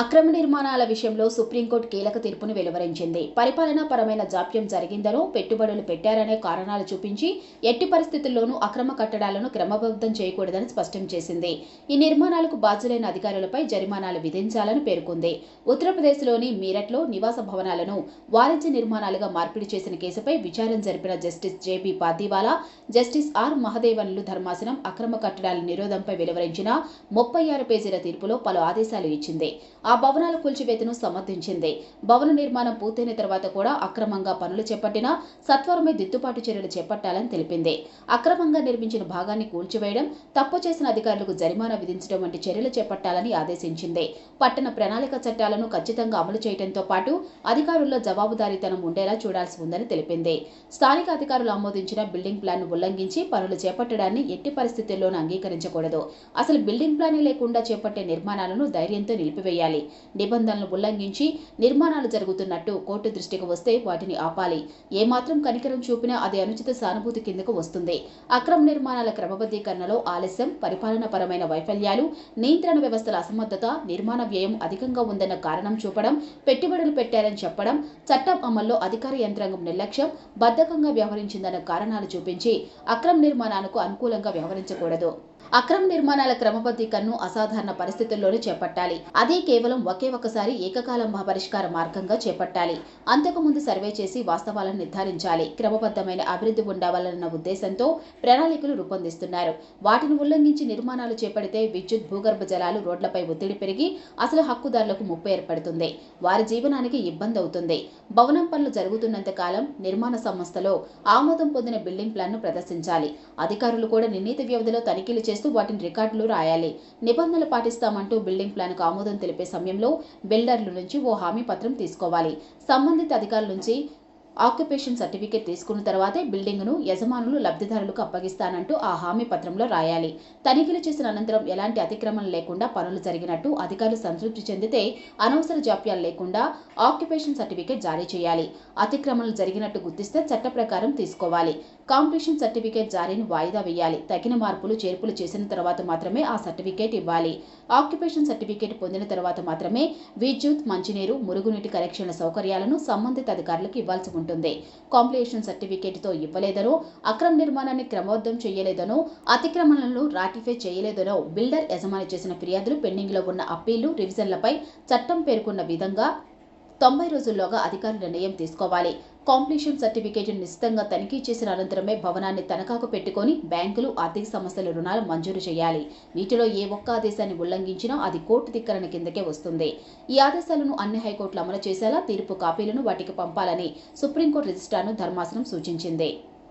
అక్రమ నిర్మాణాల విషయంలో సుప్రీంకోర్టు కీలక తీర్పును వెలువరించింది. పరిపాలనా పరమైన జాప్యం జరిగిందనో పెట్టుబడులు పెట్టారనే కారణాలు చూపించి ఎట్టి పరిస్థితుల్లోనూ అక్రమ కట్టడాలను క్రమబద్ధం చేయకూడదని స్పష్టం చేసింది. ఈ నిర్మాణాలకు బాధ్యులైన అధికారులపై జరిమానాలు విధించాలని పేర్కొంది. ఉత్తరప్రదేశ్లోని మీరట్లో నివాస భవనాలను వాణిజ్య నిర్మాణాలుగా మార్పిడి చేసిన కేసుపై విచారణ జరిపిన justice JB Pardiwala justice R మహదేవన్లు ధర్మాసనం అక్రమ కట్టడాల నిరోధంపై వెలువరించిన ముప్పై ఆరు పేజీల తీర్పులో పలు ఆదేశాలు ఇచ్చింది. ఆ భవనాల కూల్చివేతను సమర్థించింది. భవన నిర్మాణం పూర్తయిన తర్వాత కూడా అక్రమంగా పనులు చేపట్టినా సత్వరమే దిద్దుబాటు చర్యలు చేపట్టాలని తెలిపింది. అక్రమంగా నిర్మించిన భాగాన్ని కూల్చివేయడం తప్పు చేసిన అధికారులకు జరిమానా విధించడం వంటి చర్యలు చేపట్టాలని ఆదేశించింది. పట్టణ ప్రణాళిక చట్టాలను ఖచ్చితంగా అమలు చేయడంతో పాటు అధికారుల్లో జవాబుదారీతనం ఉండేలా చూడాల్సి ఉందని తెలిపింది. స్థానిక అధికారులు ఆమోదించిన బిల్డింగ్ ప్లాన్ను ఉల్లంఘించి పనులు చేపట్టడాన్ని ఎట్టి పరిస్థితుల్లోనూ అంగీకరించకూడదు. అసలు బిల్డింగ్ ప్లానే లేకుండా చేపట్టే నిర్మాణాలను ధైర్యంతో నిలిపివేయాలి. నిబంధనలు ఉల్లంఘించి నిర్మాణాలు జరుగుతున్నట్టు కోర్టు దృష్టికి వస్తే వాటిని ఆపాలి. ఏమాత్రం కనికరం చూపినా అది అనుచిత సానుభూతి కిందకు వస్తుంది. అక్రమ నిర్మాణాల క్రమబద్ధీకరణలో ఆలస్యం పరిపాలనాపరమైన వైఫల్యాలు నియంత్రణ వ్యవస్థల అసమర్థత నిర్మాణ వ్యయం అధికంగా ఉందన్న కారణం చూపడం పెట్టుబడులు పెట్టారని చెప్పడం చట్టం అమల్లో అధికార యంత్రాంగం నిర్లక్ష్యం బద్ధకంగా వ్యవహరించిందన్న కారణాలు చూపించి అక్రమ నిర్మాణాలకు అనుకూలంగా వ్యవహరించకూడదు. అక్రమ నిర్మాణాల క్రమబద్ధీకరణను అసాధారణ పరిస్థితుల్లోనే చేపట్టాలి. అదే కేవలం కేవలం ఒకే ఒకసారి ఏకకాలం పరిష్కార మార్గంగా చేపట్టాలి. అంతకుముందు సర్వే చేసి వాస్తవాలను నిర్ధారించాలి. క్రమబద్ధమైన అభివృద్ధి ఉండాలన్న ఉద్దేశంతో ప్రణాళికలు రూపొందిస్తున్నారు. వాటిని ఉల్లంఘించి నిర్మాణాలు చేపడితే విద్యుత్ భూగర్భ జలాలు రోడ్లపై ఒత్తిడి పెరిగి అసలు హక్కుదారులకు ముప్పు ఏర్పడుతుంది. వారి జీవనానికి ఇబ్బంది అవుతుంది. భవనం పనులు జరుగుతున్నంత కాలం నిర్మాణ సంస్థలో ఆమోదం పొందిన బిల్డింగ్ ప్లాన్ను ప్రదర్శించాలి. అధికారులు కూడా నిర్ణీత వ్యవధిలో తనిఖీలు చేస్తూ వాటిని రికార్డులు రాయాలి. నిబంధనలు పాటిస్తామంటూ బిల్డింగ్ ప్లాన్కు ఆమోదం తెలిపే సమయంలో బిల్డర్ల నుంచి ఓ హామీ పత్రం తీసుకోవాలి. సంబంధిత అధికారుల నుంచి ఆక్యుపేషన్ సర్టిఫికేట్ తీసుకున్న తర్వాతే బిల్డింగ్ను యజమానులు లబ్ధిదారులకు అప్పగిస్తానంటూ ఆ హామీ పత్రంలో రాయాలి. తనిఖీలు చేసిన అనంతరం ఎలాంటి అతిక్రమణ లేకుండా పనులు జరిగినట్టు అధికారులు సంతృప్తి చెందితే అనవసర జాప్యాలు లేకుండా ఆక్యుపేషన్ సర్టిఫికేట్ జారీ చేయాలి. అతిక్రమణలు జరిగినట్టు గుర్తిస్తే చట్ట ప్రకారం తీసుకోవాలి. కాంప్లీషన్ సర్టిఫికేట్ జారీని వాయిదా వేయాలి. తగిన మార్పులు చేర్పులు చేసిన తర్వాత మాత్రమే ఆ సర్టిఫికేట్ ఇవ్వాలి. ఆక్యుపేషన్ సర్టిఫికేట్ పొందిన తర్వాత మాత్రమే విద్యుత్ మంచినీరు మురుగునీటి కనెక్షన్ల సౌకర్యాలను సంబంధిత అధికారులకు ఇవ్వాల్సి ఉంటుంది కాంప్లీషన్ సర్టిఫికేట్తో ఇవ్వలేదనో అక్రమ నిర్మాణాన్ని క్రమబద్ధం చేయలేదనో అతిక్రమణలను రాటిఫై చేయలేదనో బిల్డర్ యజమాని చేసిన ఫిర్యాదులు పెండింగ్లో ఉన్న అప్పీళ్ళు రివిజన్లపై చట్టం పేర్కొన్న విధంగా తొంభై రోజుల్లోగా అధికారులు నిర్ణయం తీసుకోవాలి. కాంప్లీషన్ సర్టిఫికేట్ నిశ్చితంగా తనిఖీ చేసిన అనంతరమే భవనాన్ని తనఖాకు పెట్టుకొని బ్యాంకులు ఆర్థిక సంస్థల రుణాలు మంజూరు చేయాలి. వీటిలో ఏ ఒక్క ఆదేశాన్ని ఉల్లంఘించినా అది కోర్టు ధిక్కరణ కిందకే వస్తుంది. ఈ ఆదేశాలను అన్ని హైకోర్టులు అమలు చేసేలా తీర్పు కాపీలను వాటికి పంపాలని సుప్రీంకోర్టు రిజిస్ట్రార్ను ధర్మాసనం సూచించింది.